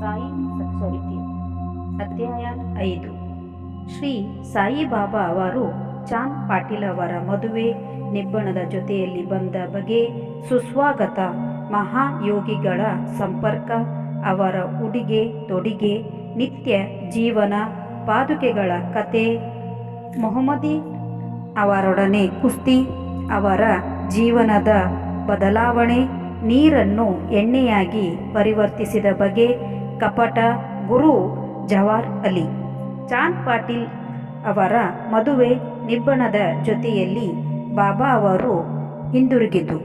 ಸಾಯಿ ಸಚ್ಚರಿತೆ ಅಧ್ಯಾಯ ಐದು. ಶ್ರೀ ಸಾಯಿಬಾಬಾ ಅವರು ಚಾಂದ್ ಪಾಟೀಲ್ ಅವರ ಮದುವೆ ನಿಬ್ಬಣದ ಜೊತೆಯಲ್ಲಿ ಬಂದ ಬಗೆ ಸುಸ್ವಾಗತ ಮಹಾಯೋಗಿಗಳ ಸಂಪರ್ಕ, ಅವರ ಉಡುಗೆ ತೊಡಿಗೆ, ನಿತ್ಯ ಜೀವನ, ಪಾದುಕೆಗಳ ಕತೆ, ಮೊಹಮ್ಮದಿ ಅವರೊಡನೆ ಕುಸ್ತಿ, ಅವರ ಜೀವನದ ಬದಲಾವಣೆ, ನೀರನ್ನು ಎಣ್ಣೆಯಾಗಿ ಪರಿವರ್ತಿಸಿದ ಬಗೆ ಕಪಟ ಗುರು ಜವಾರ್ ಅಲಿ. ಚಾಂದ್ ಪಾಟೀಲ್ ಅವರ ಮದುವೆ ನಿಬ್ಬಣದ ಜೊತೆಯಲ್ಲಿ ಬಾಬಾ ಅವರು ಹಿಂದಿರುಗಿತು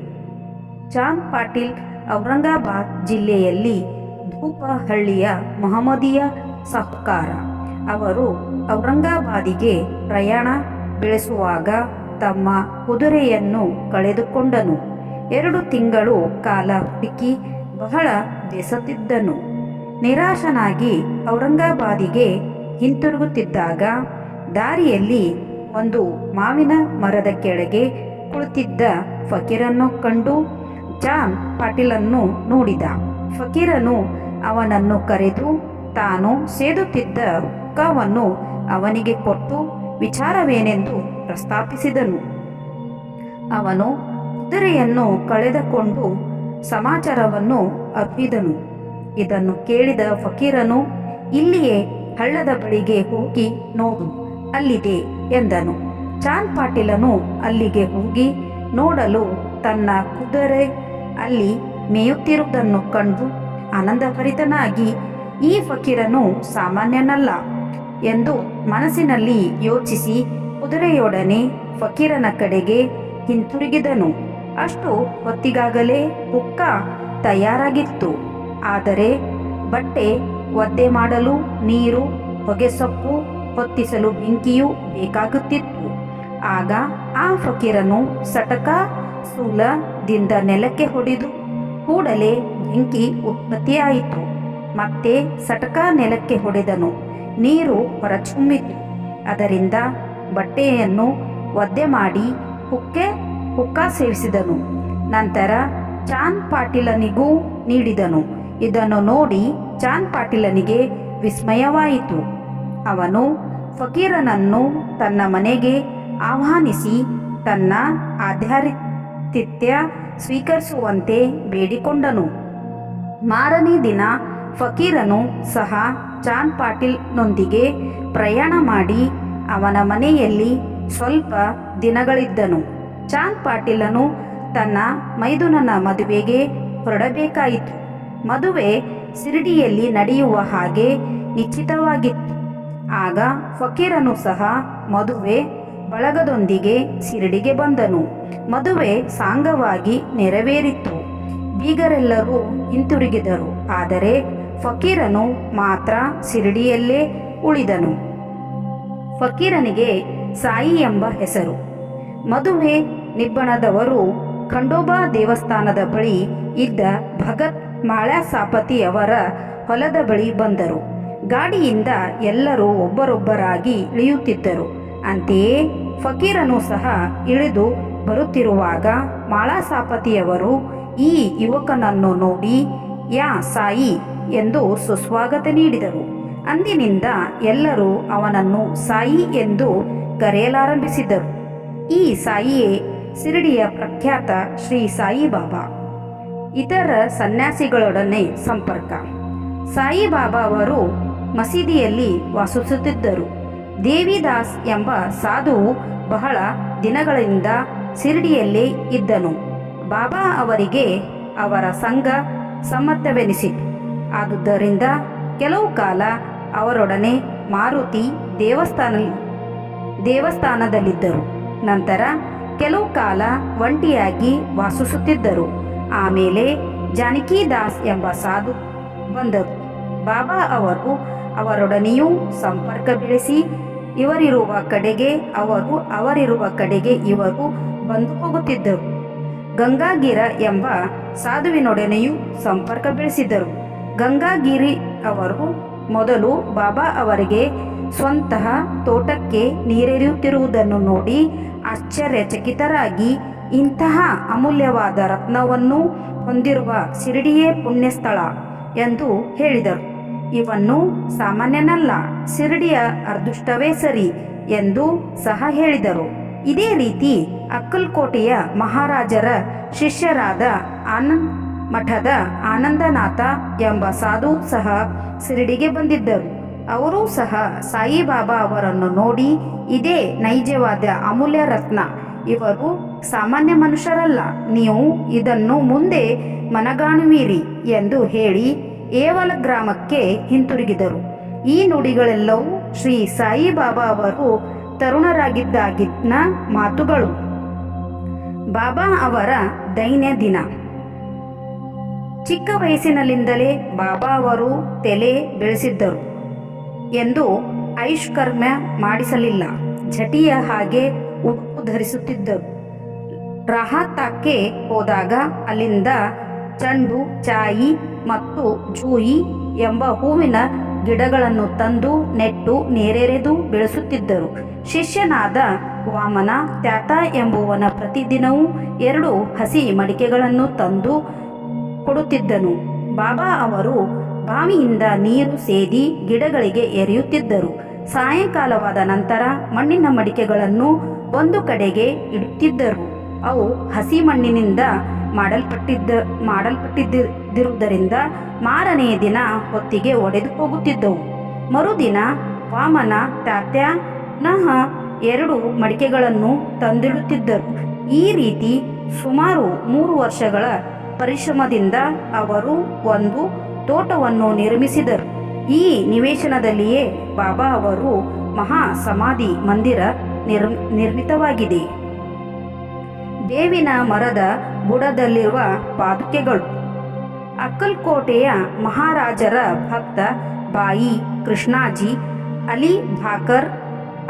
ಚಾಂದ್ ಪಾಟೀಲ್ ಔರಂಗಾಬಾದ್ ಜಿಲ್ಲೆಯಲ್ಲಿ ಧೂಪಹಳ್ಳಿಯ ಮಹಮ್ಮದಿಯ ಸಹಕಾರ. ಅವರು ಔರಂಗಾಬಾದಿಗೆ ಪ್ರಯಾಣ ಬೆಳೆಸುವಾಗ ತಮ್ಮ ಕುದುರೆಯನ್ನು ಕಳೆದುಕೊಂಡನು. ಎರಡು ತಿಂಗಳು ಕಾಲ ಹುಡುಕಿ ಬಹಳ ಬೆಸತಿದ್ದನು ನಿರಾಶನಾಗಿ ಔರಂಗಾಬಾದಿಗೆ ಹಿಂತಿರುಗುತ್ತಿದ್ದಾಗ ದಾರಿಯಲ್ಲಿ ಒಂದು ಮಾವಿನ ಮರದ ಕೆಳಗೆ ಕುಳಿತಿದ್ದ ಫಕೀರನ್ನು ಕಂಡು ಜಾನ್ ಪಾಟೀಲನ್ನು ನೋಡಿದ. ಫಕೀರನು ಅವನನ್ನು ಕರೆದು ತಾನು ಸೇದುತ್ತಿದ್ದ ಹುಕ್ಕವನ್ನು ಅವನಿಗೆ ಕೊಟ್ಟು ವಿಚಾರವೇನೆಂದು ಪ್ರಸ್ತಾಪಿಸಿದನು. ಅವನು ಕುದುರೆಯನ್ನು ಕಳೆದುಕೊಂಡು ಸಮಾಚಾರವನ್ನು ಅಪ್ಪಿದನು ಇದನ್ನು ಕೇಳಿದ ಫಕೀರನು, ಇಲ್ಲಿಯೇ ಹಳ್ಳದ ಬಳಿಗೆ ಹೋಗಿ ನೋಡು, ಅಲ್ಲಿದೆ ಎಂದನು. ಚಾಂದ್ ಪಾಟೀಲನು ಅಲ್ಲಿಗೆ ಹೋಗಿ ನೋಡಲು ತನ್ನ ಕುದುರೆ ಅಲ್ಲಿ ಮೇಯುತ್ತಿರುವುದನ್ನು ಕಂಡು ಆನಂದಭರಿತನಾಗಿ, ಈ ಫಕೀರನು ಸಾಮಾನ್ಯನಲ್ಲ ಎಂದು ಮನಸ್ಸಿನಲ್ಲಿ ಯೋಚಿಸಿ ಕುದುರೆಯೊಡನೆ ಫಕೀರನ ಕಡೆಗೆ ಹಿಂತಿರುಗಿದನು. ಅಷ್ಟು ಹೊತ್ತಿಗಾಗಲೇ ಹುಕ್ಕ ತಯಾರಾಗಿತ್ತು. ಆದರೆ ಬಟ್ಟೆ ಒದ್ದೆ ಮಾಡಲು ನೀರು, ಹೊಗೆಸೊಪ್ಪು, ಹೊತ್ತಿಸಲು ಬೆಂಕಿಯೂ ಬೇಕಾಗುತ್ತಿತ್ತು. ಆಗ ಆ ಫಕೀರನು ಸಟಕ ಸೂಲದಿಂದ ನೆಲಕ್ಕೆ ಹೊಡೆದು ಕೂಡಲೇ ಬೆಂಕಿ ಉತ್ಪತ್ತಿಯಾಯಿತು. ಮತ್ತೆ ಸಟಕ ನೆಲಕ್ಕೆ ಹೊಡೆದನು. ನೀರು ಹೊರಚುಮ್ಮಿತು. ಅದರಿಂದ ಬಟ್ಟೆಯನ್ನು ಒದ್ದೆ ಮಾಡಿ ಹುಕ್ಕೆ ಹುಕ್ಕ ಸೇವಿಸಿದನು. ನಂತರ ಚಾಂದ್ ಪಾಟೀಲನಿಗೂ ನೀಡಿದನು. ಇದನ್ನು ನೋಡಿ ಚಾಂದ್ ಪಾಟೀಲನಿಗೆ ವಿಸ್ಮಯವಾಯಿತು. ಅವನು ಫಕೀರನನ್ನು ತನ್ನ ಮನೆಗೆ ಆಹ್ವಾನಿಸಿ ತನ್ನ ಆಧ್ಯಾತಿಥ್ಯ ಸ್ವೀಕರಿಸುವಂತೆ ಬೇಡಿಕೊಂಡನು. ಮಾರನೇ ದಿನ ಫಕೀರನು ಸಹ ಚಾಂದ್ ಪಾಟೀಲ್ನೊಂದಿಗೆ ಪ್ರಯಾಣ ಮಾಡಿ ಅವನ ಮನೆಯಲ್ಲಿ ಸ್ವಲ್ಪ ದಿನಗಳಿದ್ದನು. ಚಾಂದ್ ಪಾಟೀಲನು ತನ್ನ ಮೈದುನನ ಮದುವೆಗೆ ಹೊರಡಬೇಕಾಯಿತು. ಮದುವೆ ಸಿರಿಡಿಯಲ್ಲಿ ನಡೆಯುವ ಹಾಗೆ ನಿಶ್ಚಿತವಾಗಿತ್ತು ಆಗ ಫಕೀರನು ಸಹ ಮದುವೆ ಬಳಗದೊಂದಿಗೆ ಸಿರಿಡಿಗೆ ಬಂದನು. ಮದುವೆ ಸಾಂಗವಾಗಿ ನೆರವೇರಿತು. ಬೀಗರೆಲ್ಲರೂ ಹಿಂತಿರುಗಿದರು. ಆದರೆ ಫಕೀರನು ಮಾತ್ರ ಶಿರಡಿಯಲ್ಲೇ ಉಳಿದನು. ಫಕೀರನಿಗೆ ಸಾಯಿ ಎಂಬ ಹೆಸರು. ಮದುವೆ ನಿಬ್ಬಣದವರು ಖಂಡೋಬಾ ದೇವಸ್ಥಾನದ ಬಳಿ ಇದ್ದ ಭಗತ್ ಮಾಳ್ಯಾಸಾಪತಿಯವರ ಹೊಲದ ಬಳಿ ಬಂದರು. ಗಾಡಿಯಿಂದ ಎಲ್ಲರೂ ಒಬ್ಬರೊಬ್ಬರಾಗಿ ಇಳಿಯುತ್ತಿದ್ದರು. ಅಂತೆಯೇ ಫಕೀರನು ಸಹ ಇಳಿದು ಬರುತ್ತಿರುವಾಗ ಮಾಳಾಸಾಪತಿಯವರು, ಈ ಯುವಕನನ್ನು ನೋಡಿ ಯಾ ಸಾಯಿ? ಎಂದು ಸುಸ್ವಾಗತ ನೀಡಿದರು. ಅಂದಿನಿಂದ ಎಲ್ಲರೂ ಅವನನ್ನು ಸಾಯಿ ಎಂದು ಕರೆಯಲಾರಂಭಿಸಿದರು ಈ ಸಾಯಿಯೇ ಶಿರಡಿಯ ಪ್ರಖ್ಯಾತ ಶ್ರೀ ಸಾಯಿಬಾಬಾ. ಇತರ ಸನ್ಯಾಸಿಗಳೊಡನೆ ಸಂಪರ್ಕ. ಸಾಯಿಬಾಬಾ ಅವರು ಮಸೀದಿಯಲ್ಲಿ ವಾಸಿಸುತ್ತಿದ್ದರು. ದೇವಿದಾಸ್ ಎಂಬ ಸಾಧುವು ಬಹಳ ದಿನಗಳಿಂದ ಸಿರಿಡಿಯಲ್ಲೇ ಇದ್ದನು. ಬಾಬಾ ಅವರಿಗೆ ಅವರ ಸಂಘ ಸಮ್ಮತವೆನಿಸಿತು. ಆದುದರಿಂದ ಕೆಲವು ಕಾಲ ಅವರೊಡನೆ ಮಾರುತಿ ದೇವಸ್ಥಾನ ದೇವಸ್ಥಾನದಲ್ಲಿದ್ದರು. ನಂತರ ಕೆಲವು ಕಾಲ ಒಂಟಿಯಾಗಿ ವಾಸಿಸುತ್ತಿದ್ದರು. ಆಮೇಲೆ ಜಾನಕಿ ದಾಸ್ ಎಂಬ ಸಾಧು ಬಂದರು ಬಾಬಾ ಅವರು ಅವರೊಡನೆಯೂ ಸಂಪರ್ಕ ಬೆಳೆಸಿ, ಇವರಿರುವ ಕಡೆಗೆ ಅವರು ಅವರಿರುವ ಕಡೆಗೆ ಇವರು ಬಂದು ಹೋಗುತ್ತಿದ್ದರು. ಗಂಗಾಗಿರ ಎಂಬ ಸಾಧುವಿನೊಡನೆಯೂ ಸಂಪರ್ಕ ಬೆಳೆಸಿದ್ದರು. ಗಂಗಾಗಿರಿ ಅವರು ಮೊದಲು ಬಾಬಾ ಅವರಿಗೆ ಸ್ವಂತಹ ತೋಟಕ್ಕೆ ನೀರೆರಿಯುತ್ತಿರುವುದನ್ನು ನೋಡಿ ಆಶ್ಚರ್ಯಚಕಿತರಾಗಿ ಇಂತಹ ಅಮೂಲ್ಯವಾದ ರತ್ನವನ್ನು ಹೊಂದಿರುವ ಶಿರಡಿಯೇ ಪುಣ್ಯಸ್ಥಳ ಎಂದು ಹೇಳಿದರು. ಇವನ್ನು ಸಾಮಾನ್ಯನಲ್ಲ, ಶಿರಡಿಯ ಅದೃಷ್ಟವೇ ಸರಿ ಎಂದು ಸಹ ಹೇಳಿದರು. ಇದೇ ರೀತಿ ಅಕ್ಕಲ್ಕೋಟೆಯ ಮಹಾರಾಜರ ಶಿಷ್ಯರಾದ ಆನಂದ್ ಮಠದ ಆನಂದನಾಥ ಎಂಬ ಸಾಧು ಸಹ ಶಿರಡಿಗೆ ಬಂದಿದ್ದರು. ಅವರೂ ಸಹ ಸಾಯಿಬಾಬಾ ಅವರನ್ನು ನೋಡಿ ಇದೇ ನೈಜವಾದ ಅಮೂಲ್ಯ ರತ್ನ. ಇವರು ಸಾಮಾನ್ಯ ಮನುಷ್ಯರಲ್ಲ. ನೀವು ಇದನ್ನು ಮುಂದೆ ಮನಗಾಣುವಿರಿ ಎಂದು ಹೇಳಿ ಏವಲ ಗ್ರಾಮಕ್ಕೆ ಹಿಂತಿರುಗಿದರು. ಈ ನುಡಿಗಳೆಲ್ಲವೂ ಶ್ರೀ ಸಾಯಿಬಾಬಾ ಅವರು ತರುಣರಾಗಿದ್ದಾಗಿದ್ದ ಮಾತುಗಳು. ಬಾಬಾ ಅವರ ದೈನ್ಯ ದಿನ. ಚಿಕ್ಕ ವಯಸ್ಸಿನಲ್ಲಿಂದಲೇ ಬಾಬಾ ಅವರು ತಲೆ ಬೆಳೆಸಿದ್ದರು ಎಂದು ಐಷ್ಕರ್ಮ್ಯ ಮಾಡಿಸಲಿಲ್ಲ. ಝಟಿಯ ಹಾಗೆ ಧರಿಸುತ್ತಿದ್ದರು ರಹಾತಕ್ಕೆ ಹೋದಾಗ ಅಲ್ಲಿಂದ ಚಂಡು, ಚಾಯಿ ಮತ್ತು ಜೂಯಿ ಎಂಬ ಹೂವಿನ ಗಿಡಗಳನ್ನು ತಂದು ನೆಟ್ಟು ನೇರೆರೆದು ಬೆಳೆಸುತ್ತಿದ್ದರು. ಶಿಷ್ಯನಾದ ವಾಮನ ತ್ಯಾತ ಎಂಬುವನ ಪ್ರತಿದಿನವೂ ಎರಡು ಹಸಿ ಮಡಿಕೆಗಳನ್ನು ತಂದು ಕೊಡುತ್ತಿದ್ದನು. ಬಾಬಾ ಅವರು ಬಾವಿಯಿಂದ ನೀರು ಸೇದಿ ಗಿಡಗಳಿಗೆ ಎರೆಯುತ್ತಿದ್ದರು. ಸಾಯಂಕಾಲವಾದ ನಂತರ ಮಣ್ಣಿನ ಮಡಿಕೆಗಳನ್ನು ಒಂದು ಕಡೆಗೆ ಇಡುತ್ತಿದ್ದರು. ಅವು ಹಸಿ ಮಣ್ಣಿನಿಂದ ಮಾಡಲ್ಪಟ್ಟಿದ್ದ, ಮಾಡಲ್ಪಟ್ಟಿದ್ದಿರುವುದರಿಂದ ಮಾರನೆಯ ದಿನ ಹೊತ್ತಿಗೆ ಒಡೆದು ಹೋಗುತ್ತಿದ್ದವು. ಮರುದಿನ ವಾಮನ ತಾತ್ಯನಹ ಎರಡು ಮಡಿಕೆಗಳನ್ನು ತಂದಿಡುತ್ತಿದ್ದರು. ಈ ರೀತಿ ಸುಮಾರು ಮೂರು ವರ್ಷಗಳ ಪರಿಶ್ರಮದಿಂದ ಅವರು ಒಂದು ತೋಟವನ್ನು ನಿರ್ಮಿಸಿದರು. ಈ ನಿವೇಶನದಲ್ಲಿಯೇ ಬಾಬಾ ಅವರು ಮಹಾ ಸಮಾಧಿ ಮಂದಿರ ನಿರ್ ನಿರ್ಮಿತವಾಗಿದೆ. ದೇವಿನ ಮರದ ಬುಡದಲ್ಲಿರುವ ಪಾದುಕೆಗಳು. ಅಕ್ಕಲ್ಕೋಟೆಯ ಮಹಾರಾಜರ ಭಕ್ತ ಬಾಯಿ ಕೃಷ್ಣಾಜಿ, ಅಲಿ ಭಾಕರ್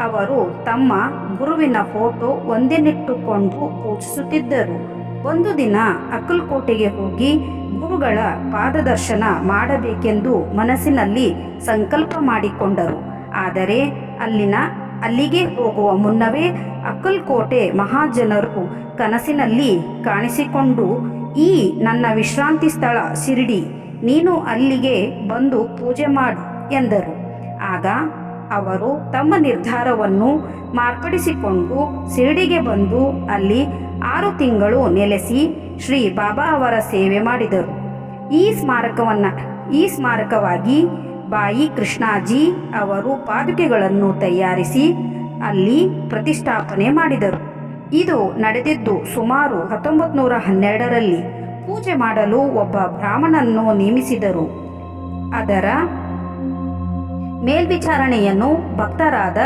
ಅವರು ತಮ್ಮ ಗುರುವಿನ ಫೋಟೋ ಒಂದೇನಿಟ್ಟುಕೊಂಡು ಪೂಜಿಸುತ್ತಿದ್ದರು. ಒಂದು ದಿನ ಅಕ್ಕಲ್ಕೋಟೆಗೆ ಹೋಗಿ ಗುರುಗಳ ಪಾದದರ್ಶನ ಮಾಡಬೇಕೆಂದು ಮನಸ್ಸಿನಲ್ಲಿ ಸಂಕಲ್ಪ ಮಾಡಿಕೊಂಡರು. ಆದರೆ ಅಲ್ಲಿನ ಅಲ್ಲಿಗೆ ಹೋಗುವ ಮುನ್ನವೇ ಅಕ್ಕಲ್ಕೋಟೆ ಮಹಾಜನರು ಕನಸಿನಲ್ಲಿ ಕಾಣಿಸಿಕೊಂಡು, ಈ ನನ್ನ ವಿಶ್ರಾಂತಿ ಸ್ಥಳ ಶಿರಡಿ, ನೀನು ಅಲ್ಲಿಗೆ ಬಂದು ಪೂಜೆ ಮಾಡು ಎಂದರು. ಆಗ ಅವರು ತಮ್ಮ ನಿರ್ಧಾರವನ್ನು ಮಾರ್ಪಡಿಸಿಕೊಂಡು ಶಿರಡಿಗೆ ಬಂದು ಅಲ್ಲಿ ಆರು ತಿಂಗಳು ನೆಲೆಸಿ ಶ್ರೀ ಬಾಬಾ ಅವರ ಸೇವೆ ಮಾಡಿದರು. ಈ ಸ್ಮಾರಕವನ್ನು, ಈ ಸ್ಮಾರಕವಾಗಿ ಬಾಯಿ ಕೃಷ್ಣಾಜಿ ಅವರು ಪಾದುಕೆಗಳನ್ನು ತಯಾರಿಸಿ ಅಲ್ಲಿ ಪ್ರತಿಷ್ಠಾಪನೆ ಮಾಡಿದರು. ಇದು ನಡೆದಿದ್ದು ಸುಮಾರು ಹತ್ತೊಂಬತ್ತು ನೂರ ಹನ್ನೆರಡರಲ್ಲಿ ಪೂಜೆ ಮಾಡಲು ಒಬ್ಬ ಬ್ರಾಹ್ಮಣನ್ನು ನೇಮಿಸಿದರು. ಅದರ ಮೇಲ್ವಿಚಾರಣೆಯನ್ನು ಭಕ್ತರಾದ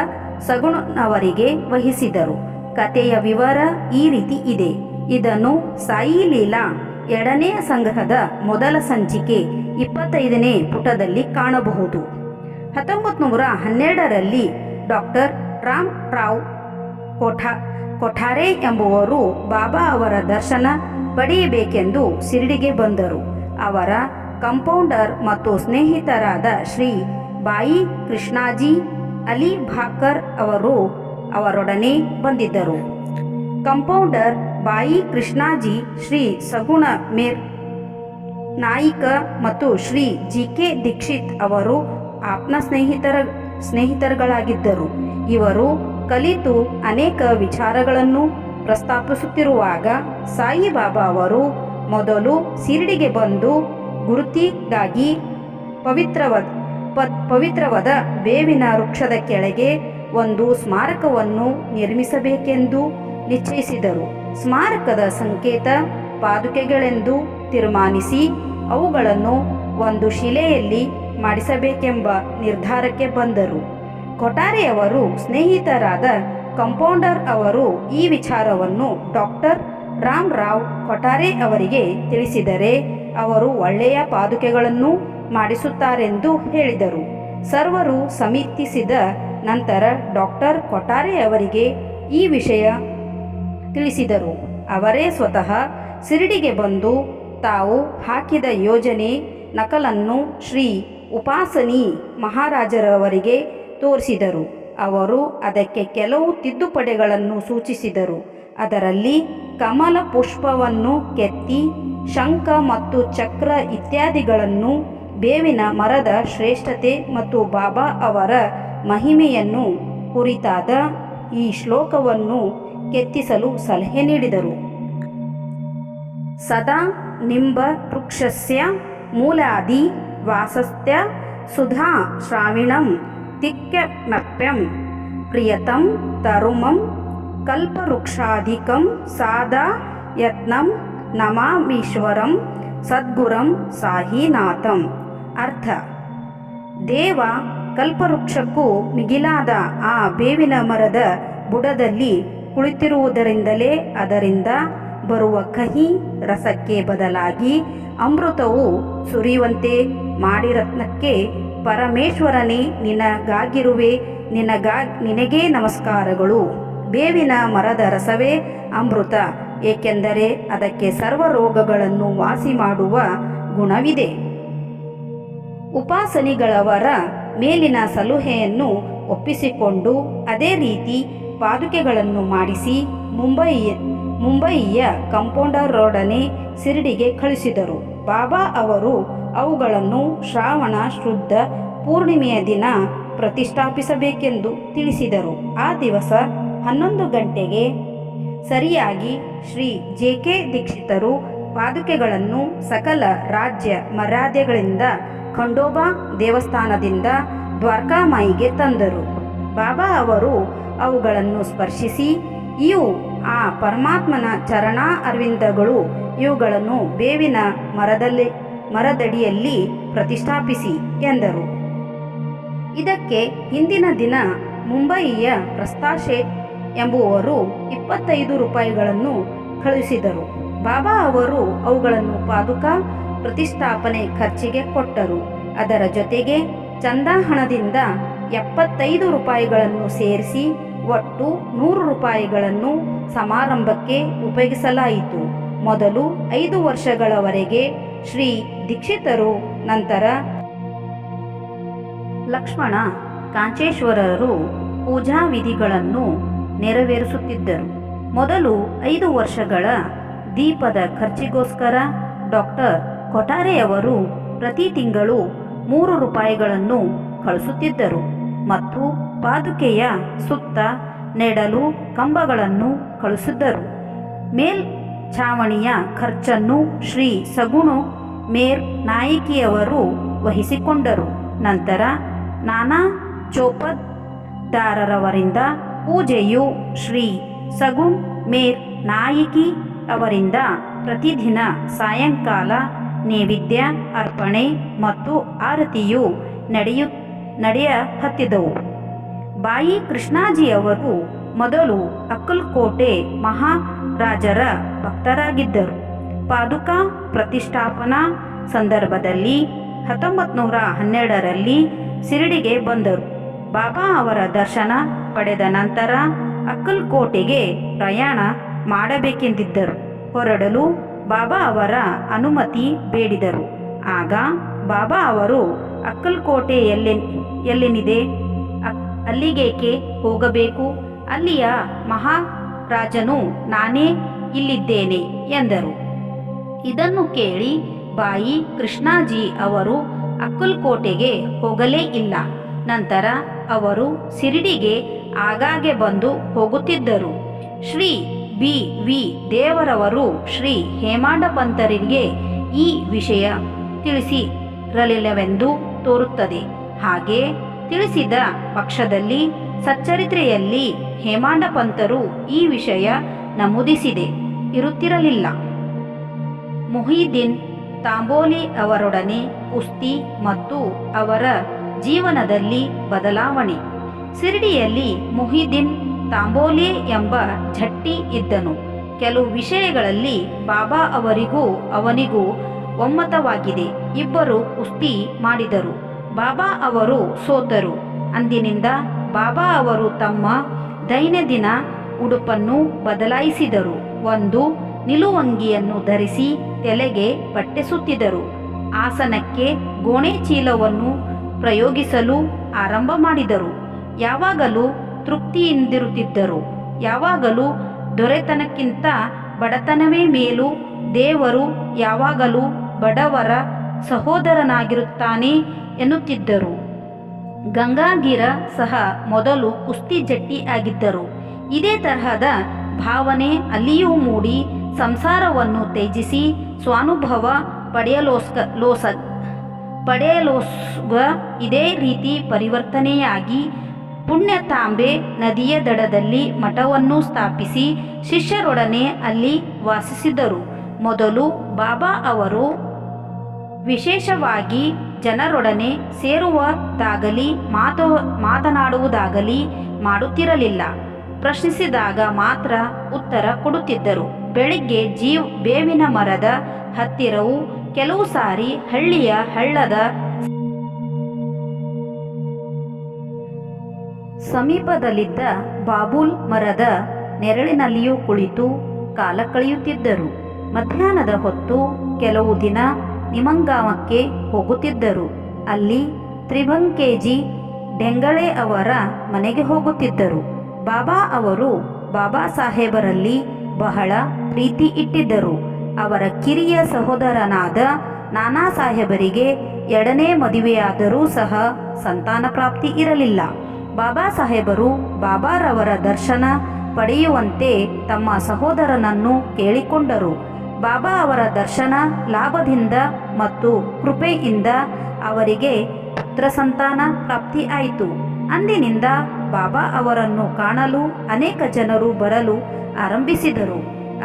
ಸಗುಣನವರಿಗೆ ವಹಿಸಿದರು. ಕಥೆಯ ವಿವರ ಈ ರೀತಿ ಇದೆ. ಇದನ್ನು ಸಾಯಿ ಲೀಲಾ ಎರಡನೇ ಸಂಗ್ರಹದ ಮೊದಲ ಸಂಚಿಕೆ ಇಪ್ಪತ್ತೈದನೇ ಪುಟದಲ್ಲಿ ಕಾಣಬಹುದು. ಹತ್ತೊಂಬತ್ತು ನೂರ ಹನ್ನೆರಡರಲ್ಲಿ ಡಾಕ್ಟರ್ ರಾಮ್ ರಾವ್ ಕೊಠಾ, ಕೊಠಾರೆ ಎಂಬುವರು ಬಾಬಾ ಅವರ ದರ್ಶನ ಪಡೆಯಬೇಕೆಂದು ಶಿರಡಿಗೆ ಬಂದರು. ಅವರ ಕಂಪೌಂಡರ್ ಮತ್ತು ಸ್ನೇಹಿತರಾದ ಶ್ರೀ ಬಾಯಿ ಕೃಷ್ಣಾಜಿ ಅಲಿ ಭಾಕರ್ ಅವರು ಅವರೊಡನೆ ಬಂದಿದ್ದರು. ಕಂಪೌಂಡರ್ ಬಾಯಿ ಕೃಷ್ಣಾಜಿ ಶ್ರೀ ಸಗುಣ ಮೇರ್. ನಾಯಿಕ ಮತ್ತು ಶ್ರೀ ಜಿ ಕೆ ದೀಕ್ಷಿತ್ ಅವರು ಆಪ್ನ ಸ್ನೇಹಿತರ, ಸ್ನೇಹಿತರುಗಳಾಗಿದ್ದರು. ಇವರು ಕಲಿತು ಅನೇಕ ವಿಚಾರಗಳನ್ನು ಪ್ರಸ್ತಾಪಿಸುತ್ತಿರುವಾಗ ಸಾಯಿಬಾಬಾ ಅವರು ಮೊದಲು ಶಿರಡಿಗೆ ಬಂದು ಗುರುತಿಗಾಗಿ ಪವಿತ್ರವಾದ ಪ ಪವಿತ್ರವಾದ ಬೇವಿನ ವೃಕ್ಷದ ಕೆಳಗೆ ಒಂದು ಸ್ಮಾರಕವನ್ನು ನಿರ್ಮಿಸಬೇಕೆಂದು ನಿಶ್ಚಯಿಸಿದರು. ಸ್ಮಾರಕದ ಸಂಕೇತ ಪಾದುಕೆಗಳೆಂದು ತೀರ್ಮಾನಿಸಿ ಅವುಗಳನ್ನು ಒಂದು ಶಿಲೆಯಲ್ಲಿ ಮಾಡಿಸಬೇಕೆಂಬ ನಿರ್ಧಾರಕ್ಕೆ ಬಂದರು. ಕೊಠಾರೆಯವರು ಸ್ನೇಹಿತರಾದ ಕಂಪೌಂಡರ್ ಅವರು ಈ ವಿಚಾರವನ್ನು ಡಾಕ್ಟರ್ ರಾಮ್ ರಾವ್ ಕೊಠಾರೆ ಅವರಿಗೆ ತಿಳಿಸಿದರೆ ಅವರು ಒಳ್ಳೆಯ ಪಾದುಕೆಗಳನ್ನು ಮಾಡಿಸುತ್ತಾರೆಂದು ಹೇಳಿದರು. ಸರ್ವರು ಸಮೀಪಿಸಿದ ನಂತರ ಡಾಕ್ಟರ್ ಕೊಠಾರೆ ಅವರಿಗೆ ಈ ವಿಷಯ ತಿಳಿಸಿದರು. ಅವರೇ ಸ್ವತಃ ಶಿರಡಿಗೆ ಬಂದು ತಾವು ಹಾಕಿದ ಯೋಜನೆ ನಕಲನ್ನು ಶ್ರೀ ಉಪಾಸನಿ ಮಹಾರಾಜರವರಿಗೆ ತೋರಿಸಿದರು. ಅವರು ಅದಕ್ಕೆ ಕೆಲವು ತಿದ್ದುಪಡಿಗಳನ್ನು ಸೂಚಿಸಿದರು. ಅದರಲ್ಲಿ ಕಮಲ ಪುಷ್ಪವನ್ನು ಕೆತ್ತಿ, ಶಂಖ ಮತ್ತು ಚಕ್ರ ಇತ್ಯಾದಿಗಳನ್ನು, ಬೇವಿನ ಮರದ ಶ್ರೇಷ್ಠತೆ ಮತ್ತು ಬಾಬಾ ಅವರ ಮಹಿಮೆಯನ್ನು ಕುರಿತಾದ ಈ ಶ್ಲೋಕವನ್ನು ಕೆತ್ತಿಸಲು ಸಲಹೆ ನೀಡಿದರು. ಸದಾ ನಿಂಬ ವೃಕ್ಷಸ್ಯ ಮೂಲಾದಿ ವಾಸಸ್ತ್ಯ ಸುಧಾ ಶ್ರಾವಿಣಂ ತಿಕ್ಯಮಪ್ಯಂ ಪ್ರಿಯತಂ ತರುಮಂ ಕಲ್ಪವೃಕ್ಷಾಧಿಕಂ ಸಾದಾ ಯತ್ನಂ ನಮಾಮೀಶ್ವರಂ ಸದ್ಗುರಂ ಸಾಹಿನಾಥಂ ಅರ್ಥ. ದೇವ ಕಲ್ಪವೃಕ್ಷಕ್ಕೂ ಮಿಗಿಲಾದ ಆ ಬೇವಿನ ಮರದ ಬುಡದಲ್ಲಿ ಕುಳಿತಿರುವುದರಿಂದಲೇ ಅದರಿಂದ ಬರುವ ಕಹಿ ರಸಕ್ಕೆ ಬದಲಾಗಿ ಅಮೃತವು ಸುರಿಯುವಂತೆ ಮಾಡಿರತ್ನಕ್ಕೆ ಪರಮೇಶ್ವರನೇ, ನಿನಗಾಗಿರುವೆ, ನಿನಗಾ, ನಿನಗೇ ನಮಸ್ಕಾರಗಳು. ಬೇವಿನ ಮರದ ರಸವೇ ಅಮೃತ, ಏಕೆಂದರೆ ಅದಕ್ಕೆ ಸರ್ವ ರೋಗಗಳನ್ನು ವಾಸಿ ಮಾಡುವ ಗುಣವಿದೆ. ಉಪಾಸನಿಗಳವರ ಮೇಲಿನ ಸಲಹೆಯನ್ನು ಒಪ್ಪಿಸಿಕೊಂಡು ಅದೇ ರೀತಿ ಪಾದುಕೆಗಳನ್ನು ಮಾಡಿಸಿ ಮುಂಬೈ ಮುಂಬಯಿಯ ಕಂಪೌಂಡರೊಡನೆ ಸಿರಿಡಿಗೆ ಕಳಿಸಿದರು. ಬಾಬಾ ಅವರು ಅವುಗಳನ್ನು ಶ್ರಾವಣ ಶುದ್ಧ ಪೂರ್ಣಿಮೆಯ ದಿನ ಪ್ರತಿಷ್ಠಾಪಿಸಬೇಕೆಂದು ತಿಳಿಸಿದರು. ಆ ದಿವಸ ಹನ್ನೊಂದು ಗಂಟೆಗೆ ಸರಿಯಾಗಿ ಶ್ರೀ ಜೆ ಕೆ ದೀಕ್ಷಿತರು ಪಾದುಕೆಗಳನ್ನು ಸಕಲ ರಾಜ್ಯ ಮರ್ಯಾದೆಗಳಿಂದ ಖಂಡೋಬಾ ದೇವಸ್ಥಾನದಿಂದ ದ್ವಾರಕಾಮಾಯಿಗೆ ತಂದರು. ಬಾಬಾ ಅವರು ಅವುಗಳನ್ನು ಸ್ಪರ್ಶಿಸಿ, ಇವು ಆ ಪರಮಾತ್ಮನ ಚರಣ ಅರವಿಂದಗಳು, ಇವುಗಳನ್ನು ಬೇವಿನ ಮರದಲ್ಲಿ, ಮರದಡಿಯಲ್ಲಿ ಪ್ರತಿಷ್ಠಾಪಿಸಿ ಎಂದರು. ಇದಕ್ಕೆ ಹಿಂದಿನ ದಿನ ಮುಂಬಯಿಯ ಪ್ರಸ್ತಾಶೇಟ್ ಎಂಬುವರು ಇಪ್ಪತ್ತೈದು ರೂಪಾಯಿಗಳನ್ನು ಕಳುಹಿಸಿದರು. ಬಾಬಾ ಅವರು ಅವುಗಳನ್ನು ಪಾದುಕಾ, ಪ್ರತಿಷ್ಠಾಪನೆ ಖರ್ಚಿಗೆ ಕೊಟ್ಟರು. ಅದರ ಜೊತೆಗೆ ಚಂದಾ ಹಣದಿಂದ ಎಪ್ಪತ್ತೈದು ರೂಪಾಯಿಗಳನ್ನು ಸೇರಿಸಿ ಒಟ್ಟು ನೂರು ರೂಪಾಯಿಗಳನ್ನು ಸಮಾರಂಭಕ್ಕೆ ಉಪಯೋಗಿಸಲಾಯಿತು. ಮೊದಲು ಐದು ವರ್ಷಗಳವರೆಗೆ ಶ್ರೀ ದೀಕ್ಷಿತರು, ನಂತರ ಲಕ್ಷ್ಮಣ, ಕಾಂಚೇಶ್ವರರು ಪೂಜಾ ವಿಧಿಗಳನ್ನು ನೆರವೇರಿಸುತ್ತಿದ್ದರು. ಮೊದಲು ಐದು ವರ್ಷಗಳ ದೀಪದ ಖರ್ಚಿಗೋಸ್ಕರ ಡಾಕ್ಟರ್ ಕೊಠಾರೆಯವರು ಪ್ರತಿ ತಿಂಗಳು ಮೂರು ರೂಪಾಯಿಗಳನ್ನು ಕಳಿಸುತ್ತಿದ್ದರು. ಮತ್ತು ಪಾದುಕೆಯ ಸುತ್ತ ನೆಡಲು ಕಂಬಗಳನ್ನು ಕಳಿಸಿದ್ದರು ಮೇಲ್ಛಾವಣಿಯ ಖರ್ಚನ್ನು ಶ್ರೀ ಸಗುಣು ಮೇರ್ ನಾಯಕಿಯವರು ವಹಿಸಿಕೊಂಡರು. ನಂತರ ನಾನಾ ಚೋಪದಾರರವರಿಂದ ಪೂಜೆಯು ಶ್ರೀ ಸಗುಣ್ ಮೇರ್ ನಾಯಕಿ ಅವರಿಂದ ಪ್ರತಿದಿನ ಸಾಯಂಕಾಲ ನೈವೇದ್ಯ ಅರ್ಪಣೆ ಮತ್ತು ಆರತಿಯು ನಡೆಯು ನಡೆಯ ಹತ್ತಿದವು. ಬಾಯಿ ಕೃಷ್ಣಾಜಿಯವರು ಮೊದಲು ಅಕ್ಕಲ್ಕೋಟೆ ಮಹಾರಾಜರ ಭಕ್ತರಾಗಿದ್ದರು. ಪಾದುಕಾ ಪ್ರತಿಷ್ಠಾಪನಾ ಸಂದರ್ಭದಲ್ಲಿ ಹತ್ತೊಂಬತ್ತು ನೂರ ಹನ್ನೆರಡರಲ್ಲಿ ಶಿರಡಿಗೆ ಬಂದರು. ಬಾಬಾ ಅವರ ದರ್ಶನ ಪಡೆದ ನಂತರ ಅಕ್ಕಲ್ಕೋಟೆಗೆ ಪ್ರಯಾಣ ಮಾಡಬೇಕೆಂದಿದ್ದರು. ಹೊರಡಲು ಬಾಬಾ ಅವರ ಅನುಮತಿ ಬೇಡಿದರು. ಆಗ ಬಾಬಾ ಅವರು ಅಕ್ಕಲ್ಕೋಟೆ ಎಲ್ಲೆ ಎಲ್ಲೆನಿದೆ ಅಲ್ಲಿಗೇಕೆ ಹೋಗಬೇಕು? ಅಲ್ಲಿಯ ಮಹಾರಾಜನು, ನಾನೇ ಇಲ್ಲಿದ್ದೇನೆ ಎಂದರು. ಇದನ್ನು ಕೇಳಿ ಬಾಯಿ ಕೃಷ್ಣಾಜಿ ಅವರು ಅಕ್ಕಲ್ಕೋಟೆಗೆ ಹೋಗಲೇ ಇಲ್ಲ. ನಂತರ ಅವರು ಸಿರಿಡಿಗೆ ಆಗಾಗ್ಗೆ ಬಂದು ಹೋಗುತ್ತಿದ್ದರು. ಶ್ರೀ ಬಿ. ವಿ. ದೇವರವರು ಶ್ರೀ ಹೇಮಾಂಡ ಪಂತರಿಗೆ ಈ ವಿಷಯ ತಿಳಿಸಿರಲಿಲ್ಲವೆಂದು ತೋರುತ್ತದೆ. ಹಾಗೆ ತಿಳಿಸಿದ ಪಕ್ಷದಲ್ಲಿ ಸಚ್ಚರಿತ್ರೆಯಲ್ಲಿ ಹೇಮಾಂಡ ಪಂತರು ಈ ವಿಷಯ ನಮೂದಿಸಿದೆ. ಇರುತ್ತಿರಲಿಲ್ಲ. ಮುಹಿದ್ದೀನ್, ತಾಂಬೋಲಿ ಅವರೊಡನೆ ಕುಸ್ತಿ ಮತ್ತು ಅವರ ಜೀವನದಲ್ಲಿ ಬದಲಾವಣೆ. ಸಿರಿಡಿಯಲ್ಲಿ ಮುಹಿದ್ದೀನ್, ತಾಂಬೋಲಿ ಎಂಬ ಝಟ್ಟಿ ಇದ್ದನು. ಕೆಲವು ವಿಷಯಗಳಲ್ಲಿ ಬಾಬಾ ಅವರಿಗೂ ಅವನಿಗೂ ಒಮ್ಮತವಾಗಿದೆ. ಇಬ್ಬರು ಕುಸ್ತಿ ಮಾಡಿದರು. ಬಾಬಾ ಅವರು ಸೋತರು. ಅಂದಿನಿಂದ ಬಾಬಾ ಅವರು ತಮ್ಮ ದೈನಂದಿನ ಉಡುಪನ್ನು ಬದಲಾಯಿಸಿದರು. ಒಂದು ನಿಲುವಂಗಿಯನ್ನು ಧರಿಸಿ ತಲೆಗೆ ಬಟ್ಟೆ ಸುತ್ತಿದರು ಆಸನಕ್ಕೆ ಗೋಣೆ ಚೀಲವನ್ನು ಪ್ರಯೋಗಿಸಲು ಆರಂಭ ಮಾಡಿದರು. ಯಾವಾಗಲೂ ತೃಪ್ತಿಯಿಂದಿರುತ್ತಿದ್ದರು. ಯಾವಾಗಲೂ ದೊರೆತನಕ್ಕಿಂತ ಬಡತನವೇ ಮೇಲು. ದೇವರು ಯಾವಾಗಲೂ ಬಡವರ ಸಹೋದರನಾಗಿರುತ್ತಾನೆ ಎನ್ನುತ್ತಿದ್ದರು. ಗಂಗಾಗಿರ ಸಹ ಮೊದಲು ಕುಸ್ತಿ ಜಟ್ಟಿ ಆಗಿದ್ದರು. ಇದೇ ತರಹದ ಭಾವನೆ ಅಲ್ಲಿಯೂ ಮೂಡಿ ಸಂಸಾರವನ್ನು ತ್ಯಜಿಸಿ ಸ್ವಾನುಭವ ಪಡೆಯಲೋಸ್ಕ ಲೋಸ ಪಡೆಯಲೋಸ್ಗ ಇದೇ ರೀತಿ ಪರಿವರ್ತನೆಯಾಗಿ ಪುಣ್ಯತಾಂಬೆ ನದಿಯ ದಡದಲ್ಲಿ ಮಠವನ್ನು ಸ್ಥಾಪಿಸಿ ಶಿಷ್ಯರೊಡನೆ ಅಲ್ಲಿ ವಾಸಿಸಿದರು. ಮೊದಲು ಬಾಬಾ ಅವರು ವಿಶೇಷವಾಗಿ ಜನರೊಡನೆ ಸೇರುವುದಾಗಲಿ, ಮಾತು, ಮಾತನಾಡುವುದಾಗಲಿ ಮಾಡುತ್ತಿರಲಿಲ್ಲ. ಪ್ರಶ್ನಿಸಿದಾಗ ಮಾತ್ರ ಉತ್ತರ ಕೊಡುತ್ತಿದ್ದರು. ಬೆಳಿಗ್ಗೆ ಜೀವ್, ಬೇವಿನ ಮರದ ಹತ್ತಿರವು ಕೆಲವು ಸಾರಿ ಹಳ್ಳಿಯ ಹಳ್ಳದ ಸಮೀಪದಲ್ಲಿದ್ದ ಬಾಬುಲ್ ಮರದ ನೆರಳಿನಲ್ಲಿಯೂ ಕುಳಿತು ಕಾಲ ಕಳೆಯುತ್ತಿದ್ದರು. ಮಧ್ಯಾಹ್ನದ ಹೊತ್ತು ಕೆಲವು ದಿನ ನಿಮಂಗಾಮಕ್ಕೆ ಹೋಗುತ್ತಿದ್ದರು. ಅಲ್ಲಿ ತ್ರಿಭಂಕೇಜಿ ಡೆಂಗಳೆ ಅವರ ಮನೆಗೆ ಹೋಗುತ್ತಿದ್ದರು. ಬಾಬಾ ಅವರು ಬಾಬಾ ಸಾಹೇಬರಲ್ಲಿ ಬಹಳ ಪ್ರೀತಿ ಇಟ್ಟಿದ್ದರು. ಅವರ ಕಿರಿಯ ಸಹೋದರನಾದ ನಾನಾ ಸಾಹೇಬರಿಗೆ ಎರಡನೇ ಮದುವೆಯಾದರೂ ಸಹ ಸಂತಾನ ಪ್ರಾಪ್ತಿ ಇರಲಿಲ್ಲ. ಬಾಬಾ ಸಾಹೇಬರು ಬಾಬಾರವರ ದರ್ಶನ ಪಡೆಯುವಂತೆ ತಮ್ಮ ಸಹೋದರನನ್ನು ಕೇಳಿಕೊಂಡರು. ಬಾಬಾ ಅವರ ದರ್ಶನ ಲಾಭದಿಂದ ಮತ್ತು ಕೃಪೆಯಿಂದ ಅವರಿಗೆ ಪುತ್ರ ಸಂತಾನ ಪ್ರಾಪ್ತಿ ಆಯಿತು. ಅಂದಿನಿಂದ ಬಾಬಾ ಅವರನ್ನು ಕಾಣಲು ಅನೇಕ ಜನರು ಬರಲು ಆರಂಭಿಸಿದರು.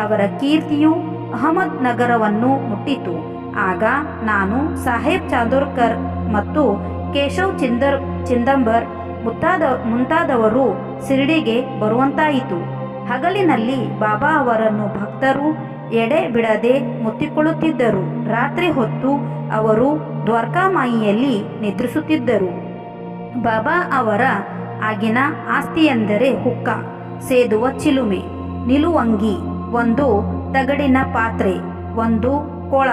ಅವರ ಕೀರ್ತಿಯು ಅಹಮದ್ ನಗರವನ್ನು ಮುಟ್ಟಿತು. ಆಗ ನಾನು ಸಾಹೇಬ್ ಚಾಂದೋರ್ಕರ್ ಮತ್ತು ಕೇಶವ್ ಚಿಂದರ್ ಚಿದಂಬರ್ ಮುತ್ತಾದ ಮುಂತಾದವರು ಶಿರಡಿಗೆ ಬರುವಂತಾಯಿತು. ಹಗಲಿನಲ್ಲಿ ಬಾಬಾ ಅವರನ್ನು ಭಕ್ತರು ಎಡೆ ಬಿಡದೆ ಮುತ್ತಿಕೊಳ್ಳುತ್ತಿದ್ದರು. ರಾತ್ರಿ ಹೊತ್ತು ಅವರು ದ್ವಾರಕಾಮಾಯಿಯಲ್ಲಿ ನಿದ್ರಿಸುತ್ತಿದ್ದರು. ಬಾಬಾ ಅವರ ಆಗಿನ ಆಸ್ತಿಯೆಂದರೆ ಹುಕ್ಕ, ಸೇದುವ ಚಿಲುಮೆ, ನಿಲುವಂಗಿ, ಒಂದು ತಗಡಿನ ಪಾತ್ರೆ, ಒಂದು ಕೊಳ,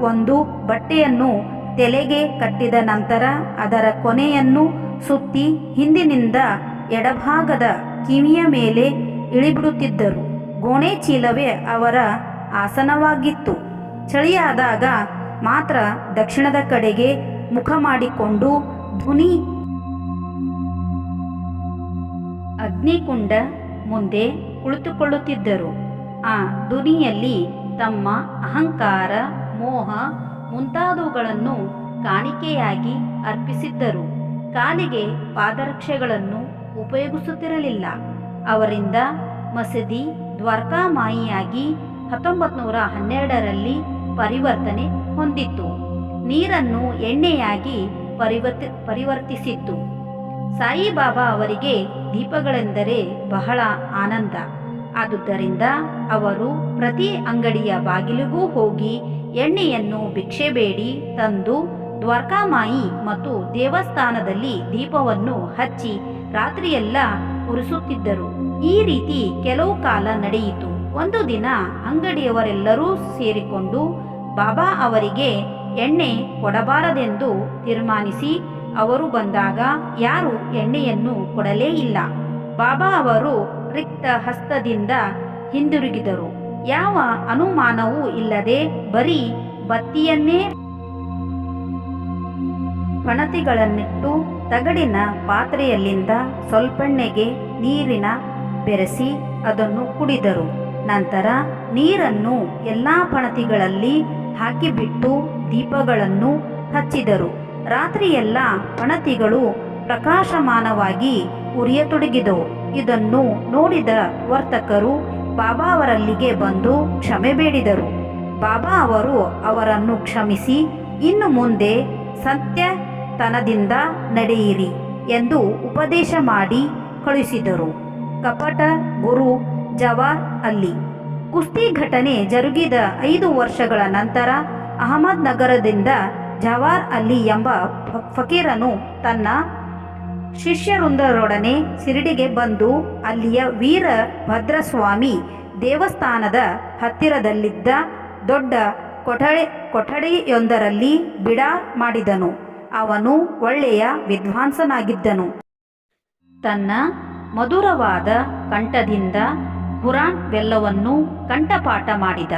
ಒಂದು ಬಟ್ಟೆಯನ್ನು ತಲೆಗೆ ಕಟ್ಟಿದ ನಂತರ ಅದರ ಕೊನೆಯನ್ನು ಸುತ್ತಿ ಹಿಂದಿನಿಂದ ಎಡಭಾಗದ ಕಿವಿಯ ಮೇಲೆ ಇಳಿಬಿಡುತ್ತಿದ್ದರು. ಗೋಣೆ ಚೀಲವೇ ಅವರ ಆಸನವಾಗಿತ್ತು. ಚಳಿಯಾದಾಗ ಮಾತ್ರ ದಕ್ಷಿಣದ ಕಡೆಗೆ ಮುಖ ಮಾಡಿಕೊಂಡು ಧ್ವನಿ ಅಗ್ನಿಕುಂಡ ಮುಂದೆ ಕುಳಿತುಕೊಳ್ಳುತ್ತಿದ್ದರು. ಆ ಧ್ವನಿಯಲ್ಲಿ ತಮ್ಮ ಅಹಂಕಾರ, ಮೋಹ ಮುಂತಾದವುಗಳನ್ನು ಕಾಣಿಕೆಯಾಗಿ ಅರ್ಪಿಸಿದ್ದರು. ಕಾಲಿಗೆ ಪಾದರಕ್ಷೆಗಳನ್ನು ಉಪಯೋಗಿಸುತ್ತಿರಲಿಲ್ಲ. ಅವರಿಂದ ಮಸೀದಿ ದ್ವಾರಕಾಮಾಯಿಯಾಗಿ ಹತ್ತೊಂಬತ್ತು ನೂರ ಹನ್ನೆರಡರಲ್ಲಿ ಪರಿವರ್ತನೆ ಹೊಂದಿತ್ತು. ನೀರನ್ನು ಎಣ್ಣೆಯಾಗಿ ಪರಿವರ್ತಿ, ಪರಿವರ್ತಿಸಿತ್ತು. ಸಾಯಿಬಾಬಾ ಅವರಿಗೆ ದೀಪಗಳೆಂದರೆ ಬಹಳ ಆನಂದ. ಆದುದರಿಂದ ಅವರು ಪ್ರತಿ ಅಂಗಡಿಯ ಬಾಗಿಲಿಗೂ ಹೋಗಿ ಎಣ್ಣೆಯನ್ನು ಭಿಕ್ಷೆ ಬೇಡಿ ತಂದು ದ್ವಾರಕಾಮಾಯಿ ಮತ್ತು ದೇವಸ್ಥಾನದಲ್ಲಿ ದೀಪವನ್ನು ಹಚ್ಚಿ ರಾತ್ರಿಯೆಲ್ಲ ಉರಿಸುತ್ತಿದ್ದರು. ಈ ರೀತಿ ಕೆಲವು ಕಾಲ ನಡೆಯಿತು. ಒಂದು ದಿನ ಅಂಗಡಿಯವರೆಲ್ಲರೂ ಸೇರಿಕೊಂಡು ಬಾಬಾ ಅವರಿಗೆ ಎಣ್ಣೆ ಕೊಡಬಾರದೆಂದು ತೀರ್ಮಾನಿಸಿ ಅವರು ಬಂದಾಗ ಯಾರು ಎಣ್ಣೆಯನ್ನು ಕೊಡಲೇ ಇಲ್ಲ. ಬಾಬಾ ಅವರು ರಿಕ್ತ ಹಸ್ತದಿಂದ ಹಿಂದಿರುಗಿದರು. ಯಾವ ಅನುಮಾನವೂ ಇಲ್ಲದೆ ಬರೀ ಬತ್ತಿಯನ್ನೇ ಪಣತಿಗಳನ್ನಿಟ್ಟು ತಗಡಿನ ಪಾತ್ರೆಯಲ್ಲಿಂದ ಸ್ವಲ್ಪಣ್ಣೆಗೆ ನೀರಿನ ಬೆರೆಸಿ ಅದನ್ನು ಕುಡಿದರು. ನಂತರ ನೀರನ್ನು ಎಲ್ಲ ಪಣತಿಗಳಲ್ಲಿ ಹಾಕಿಬಿಟ್ಟು ದೀಪಗಳನ್ನು ಹಚ್ಚಿದರು. ರಾತ್ರಿಯೆಲ್ಲ ಪಣತಿಗಳು ಪ್ರಕಾಶಮಾನವಾಗಿ ಉರಿಯತೊಡಗಿದವು. ಇದನ್ನು ನೋಡಿದ ವರ್ತಕರು ಬಾಬಾ ಅವರಲ್ಲಿಗೆ ಬಂದು ಕ್ಷಮೆ ಬೇಡಿದರು. ಬಾಬಾ ಅವರು ಅವರನ್ನು ಕ್ಷಮಿಸಿ, ಇನ್ನು ಮುಂದೆ ಸತ್ಯತನದಿಂದ ನಡೆಯಿರಿ ಎಂದು ಉಪದೇಶ ಮಾಡಿ ಕಳುಹಿಸಿದರು. ಕಪಟ ಗುರು ಜವಾರ್ ಅಲ್ಲಿ. ಕುಸ್ತಿ ಘಟನೆ ಜರುಗಿದ ಐದು ವರ್ಷಗಳ ನಂತರ ಅಹಮದ್ ನಗರದಿಂದ ಜವಾರ್ ಅಲಿ ಎಂಬ ಫಕೀರನು ತನ್ನ ಶಿಷ್ಯರೊಂದರೊಡನೆ ಶಿರಡಿಗೆ ಬಂದು ಅಲ್ಲಿಯ ವೀರ ಭದ್ರಸ್ವಾಮಿ ದೇವಸ್ಥಾನದ ಹತ್ತಿರದಲ್ಲಿದ್ದ ದೊಡ್ಡ ಕೊಠಡಿ, ಕೊಠಡಿಯೊಂದರಲ್ಲಿ ಬಿಡ ಮಾಡಿದನು. ಅವನು ಒಳ್ಳೆಯ ವಿದ್ವಾಂಸನಾಗಿದ್ದನು. ತನ್ನ ಮಧುರವಾದ ಕಂಠದಿಂದ ಕುರಾನ್ವೆಲ್ಲವನ್ನು ಕಂಠಪಾಠ ಮಾಡಿದ.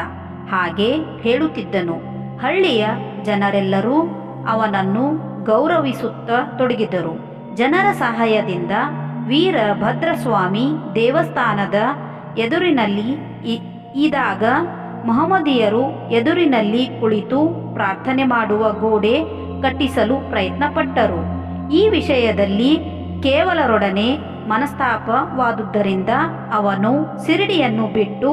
ಹಾಗೆ ಹೇಳುತ್ತಿದ್ದನು. ಹಳ್ಳಿಯ ಜನರೆಲ್ಲರೂ ಅವನನ್ನು ಗೌರವಿಸುತ್ತ ತೊಡಗಿದರು. ಜನರ ಸಹಾಯದಿಂದ ವೀರಭದ್ರಸ್ವಾಮಿ ದೇವಸ್ಥಾನದ ಎದುರಿನಲ್ಲಿ ಇದಾಗ ಮಹಮ್ಮದಿಯರು ಎದುರಿನಲ್ಲಿ ಕುಳಿತು ಪ್ರಾರ್ಥನೆ ಮಾಡುವ ಗೋಡೆ ಕಟ್ಟಿಸಲು ಪ್ರಯತ್ನಪಟ್ಟರು. ಈ ವಿಷಯದಲ್ಲಿ ಕೇವಲರೊಡನೆ ಮನಸ್ತಾಪವಾದುದರಿಂದ ಅವನು ಸಿರಿಡಿಯನ್ನು ಬಿಟ್ಟು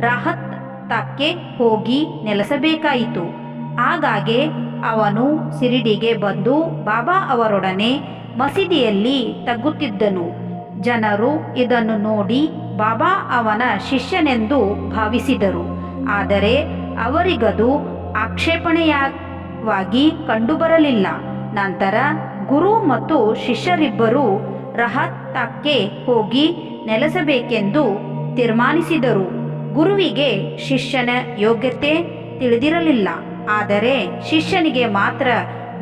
ರಾಹತ್ ತಕ್ಕೆ ಹೋಗಿ ನೆಲೆಸಬೇಕಾಯಿತು. ಆಗಾಗೆ ಅವನು ಸಿರಿಡಿಗೆ ಬಂದು ಬಾಬಾ ಅವರೊಡನೆ ಮಸೀದಿಯಲ್ಲಿ ತಗ್ಗುತ್ತಿದ್ದನು. ಜನರು ಇದನ್ನು ನೋಡಿ ಬಾಬಾ ಅವನ ಶಿಷ್ಯನೆಂದು ಭಾವಿಸಿದರು. ಆದರೆ ಅವರಿಗದು ಆಕ್ಷೇಪಣೆಯವಾಗಿ ಕಂಡುಬರಲಿಲ್ಲ. ನಂತರ ಗುರು ಮತ್ತು ಶಿಷ್ಯರಿಬ್ಬರು ರಹತ್ತಕ್ಕೆ ಹೋಗಿ ನೆಲೆಸಬೇಕೆಂದು ತೀರ್ಮಾನಿಸಿದರು. ಗುರುವಿಗೆ ಶಿಷ್ಯನ ಯೋಗ್ಯತೆ ತಿಳಿದಿರಲಿಲ್ಲ. ಆದರೆ ಶಿಷ್ಯನಿಗೆ ಮಾತ್ರ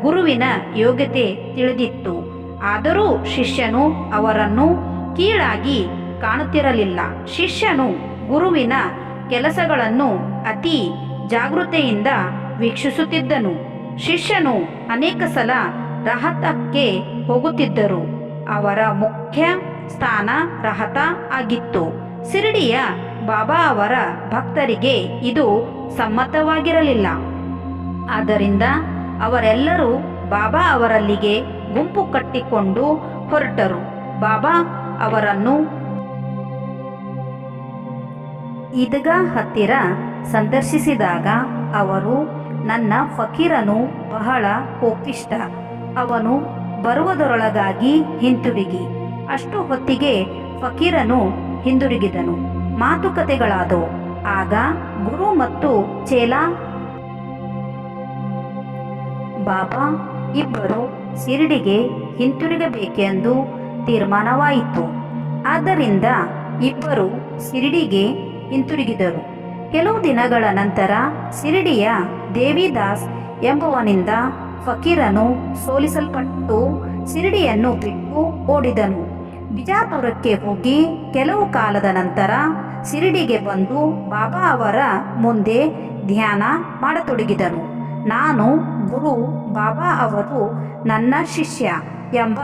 ಗುರುವಿನ ಯೋಗ್ಯತೆ ತಿಳಿದಿತ್ತು. ಆದರೂ ಶಿಷ್ಯನು ಅವರನ್ನು ಕೀಳಾಗಿ ಕಾಣುತ್ತಿರಲಿಲ್ಲ. ಶಿಷ್ಯನು ಗುರುವಿನ ಕೆಲಸಗಳನ್ನು ಅತಿ ಜಾಗೃತೆಯಿಂದ ವೀಕ್ಷಿಸುತ್ತಿದ್ದನು. ಶಿಷ್ಯನು ಅನೇಕ ಸಲ ರಹತಕ್ಕೆ ಹೋಗುತ್ತಿದ್ದರು. ಅವರ ಮುಖ್ಯ ಸ್ಥಾನ ರಹತ ಆಗಿತ್ತು. ಶಿರಡಿಯ ಬಾಬಾ ಅವರ ಭಕ್ತರಿಗೆ ಇದು ಸಮ್ಮತವಾಗಿರಲಿಲ್ಲ. ಆದ್ದರಿಂದ ಅವರೆಲ್ಲರೂ ಬಾಬಾ ಅವರಲ್ಲಿಗೆ ಗುಂಪು ಕಟ್ಟಿಕೊಂಡು ಹೊರಟರು. ಬಾಬಾ ಅವರನ್ನು ಈದ್ಗಾ ಹತ್ತಿರ ಸಂದರ್ಶಿಸಿದಾಗ ಅವರು, ನನ್ನ ಫಕೀರನು ಬಹಳ ಕೋಪಿಷ್ಟ ಅವನು ಬರುವುದರೊಳಗಾಗಿ ಹಿಂತಿರುಗಿ. ಅಷ್ಟು ಹೊತ್ತಿಗೆ ಫಕೀರನು ಹಿಂದಿರುಗಿದನು. ಮಾತುಕತೆಗಳಾದವು. ಆಗ ಗುರು ಮತ್ತು ಚೇಲಾ, ಬಾಬಾ ಇಬ್ಬರು ಶಿರಡಿಗೆ ಹಿಂತಿರುಗಬೇಕೆಂದು ತೀರ್ಮಾನವಾಯಿತು. ಆದ್ದರಿಂದ ಇಬ್ಬರು ಶಿರಡಿಗೆ ಹಿಂತಿರುಗಿದರು. ಕೆಲವು ದಿನಗಳ ನಂತರ ಶಿರಡಿಯ ದೇವಿದಾಸ್ ಎಂಬುವನಿಂದ ಫಕೀರನು ಸೋಲಿಸಲ್ಪಟ್ಟು ಶಿರಡಿಯನ್ನು ಬಿಟ್ಟು ಓಡಿದನು. ಬಿಜಾಪುರಕ್ಕೆ ಹೋಗಿ ಕೆಲವು ಕಾಲದ ನಂತರ ಶಿರಡಿಗೆ ಬಂದು ಬಾಬಾ ಅವರ ಮುಂದೆ ಧ್ಯಾನ ಮಾಡತೊಡಗಿದನು. ನಾನು ಗುರು ಬಾಬಾ ಅವರು ನನ್ನ ಶಿಷ್ಯ ಎಂಬ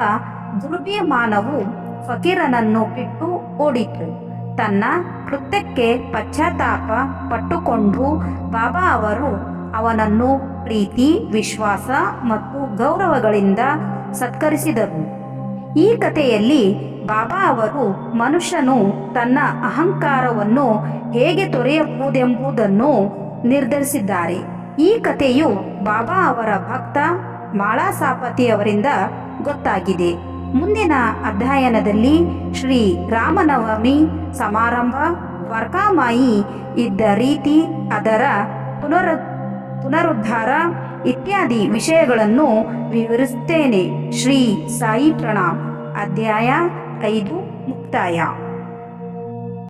ದುರ್ಭಿಮಾನವು ಫಕೀರನನ್ನು ಬಿಟ್ಟು ಓಡಿತು. ತನ್ನ ಕೃತ್ಯಕ್ಕೆ ಪಶ್ಚಾತ್ತಾಪ ಪಟ್ಟುಕೊಂಡು ಬಾಬಾ ಅವರು ಅವನನ್ನು ಪ್ರೀತಿ, ವಿಶ್ವಾಸ ಮತ್ತು ಗೌರವಗಳಿಂದ ಸತ್ಕರಿಸಿದರು ಈ ಕಥೆಯಲ್ಲಿ ಬಾಬಾ ಅವರು ಮನುಷ್ಯನು ತನ್ನ ಅಹಂಕಾರವನ್ನು ಹೇಗೆ ತೊರೆಯಬಹುದೆಂಬುದನ್ನು ನಿರ್ಧರಿಸಿದ್ದಾರೆ. ಈ ಕಥೆಯು ಬಾಬಾ ಅವರ ಭಕ್ತ ಮಾಳಾ ಸಾಪತಿ ಅವರಿಂದ ಗೊತ್ತಾಗಿದೆ. ಮುಂದಿನ ಅಧ್ಯಯನದಲ್ಲಿ ಶ್ರೀ ರಾಮನವಮಿ ಸಮಾರಂಭ ದ್ವಾರಕಾಮಾಯಿ ಇದ್ದ ರೀತಿ ಅದರ ಪುನರ್ ಪುನರುದ್ಧಾರ ಇತ್ಯಾದಿ ವಿಷಯಗಳನ್ನು ವಿವರಿಸುತ್ತೇನೆ. ಶ್ರೀ ಸಾಯಿ ಪ್ರಣಾಮ್ ಅಧ್ಯಾಯ ಐದು ಮುಕ್ತಾಯ.